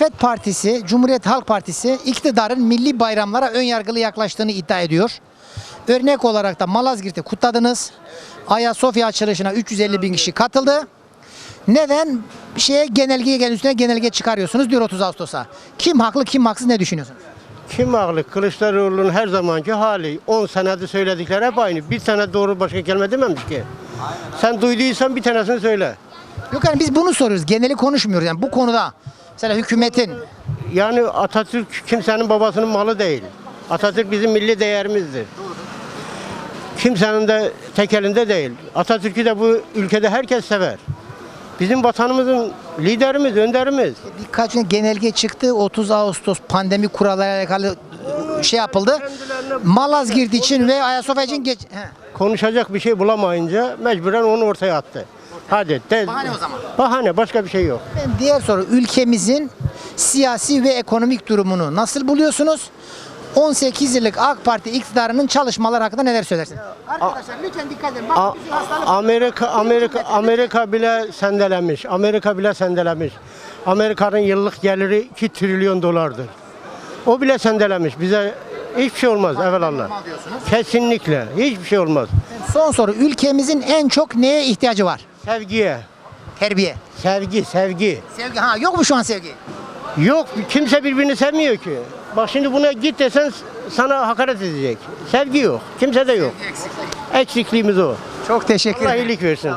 Muhalefet Partisi, Cumhuriyet Halk Partisi iktidarın milli bayramlara ön yargılı yaklaştığını iddia ediyor. Örnek olarak da Malazgirt'i kutladınız. Ayasofya açılışına 350 bin kişi katıldı. Neden şeye genelgeye gel üstüne genelge çıkarıyorsunuz diyor 30 Ağustos'a. Kim haklı kim haksız ne düşünüyorsunuz? Kim haklı? Kılıçdaroğlu'nun her zamanki hali. 10 senedir söyledikleri hep aynı. Bir tane doğru başka kelime dememiş ki. Sen duyduysan bir tanesini söyle. Yok yani biz bunu soruyoruz. Geneli konuşmuyoruz. Yani bu konuda mesela hükümetin Yani Atatürk kimsenin babasının malı değil. Atatürk bizim milli değerimizdir. Kimsenin de tek elinde değil. Atatürk'ü de bu ülkede herkes sever. Bizim vatanımızın liderimiz, önderimiz. birkaç gün genelge çıktı. 30 Ağustos pandemi kurallarıyla alakalı e, şey yapıldı. Malazgirt için ve Ayasofya için geç... He. Konuşacak bir şey bulamayınca mecburen onu ortaya attı. Hadi. De, Bahane o zaman. Bahane, başka bir şey yok. Diğer soru ülkemizin siyasi ve ekonomik durumunu nasıl buluyorsunuz? 18 yıllık AK Parti iktidarının çalışmalar hakkında neler söylersiniz? Arkadaşlar lütfen dikkat edin. A- Amerika Amerika Amerika bile sendelemiş. Amerika bile sendelemiş. Amerika'nın yıllık geliri 2 trilyon dolardır. O bile sendelemiş. Bize hiçbir şey olmaz evvelallah. Kesinlikle hiçbir şey olmaz. Son soru. Ülkemizin en çok neye ihtiyacı var? Sevgiye, Terbiye. sevgi, sevgi. Sevgi. Ha yok mu şu an sevgi? Yok kimse birbirini sevmiyor ki. Bak şimdi buna git desen sana hakaret edecek. Sevgi yok. Kimse de yok. Eksikliğimiz o. Çok teşekkür Allah ederim. iyilik versin.